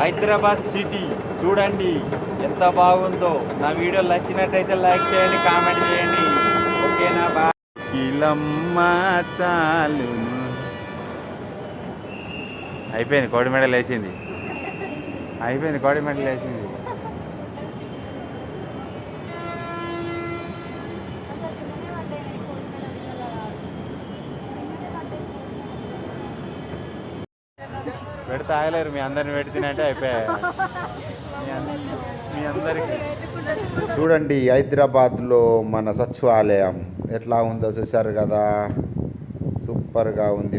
Hyderabad city. చూడండి ఎంత బాగుందో. నా వీడియో నచ్చినట్టయితే లైక్ చేయండి కామెంట్ చేయండి. ఓకేనా? బా చాలు అయిపోయింది కోడి మెడల్ వేసింది అయిపోయింది కోడి మెడల్ వేసింది పెడితే ఆగలేరు మీ అందరిని పెడితేనంటే అయిపోయాయి. మీ అందరికి. చూడండి హైదరాబాద్లో మన సచివాలయం ఎట్లా ఉందో చూశారు కదా? సూపర్గా ఉంది.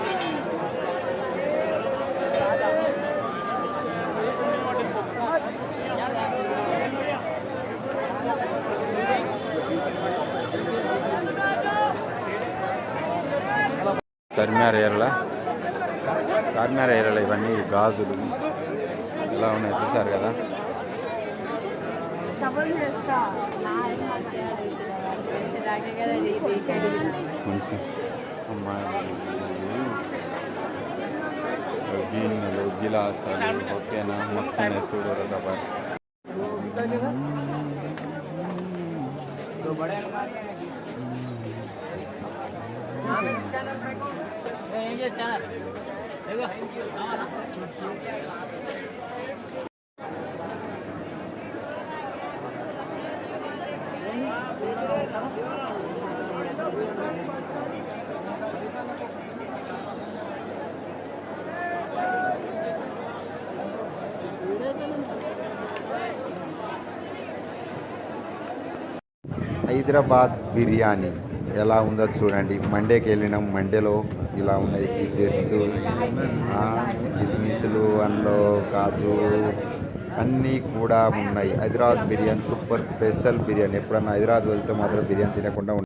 சர்மியார் ஏரலை சர்மியார் ஏரலை பண்ணி காசு எல்லாம் ஒன்று எக்ஸாக இருக்காதா गिलास ओके ना मस्त महसूस हैदराबाद बिरयानी। ఎలా ఉందో చూడండి. మండేకి వెళ్ళినాం. మండేలో ఇలా ఉన్నాయి పీసెస్ కిస్మిస్లు అందులో కాజు అన్నీ కూడా ఉన్నాయి. Hyderabad biryani super special biryani. ఎప్పుడన్నా హైదరాబాద్ వెళ్తే మాత్రం బిర్యానీ తినకుండా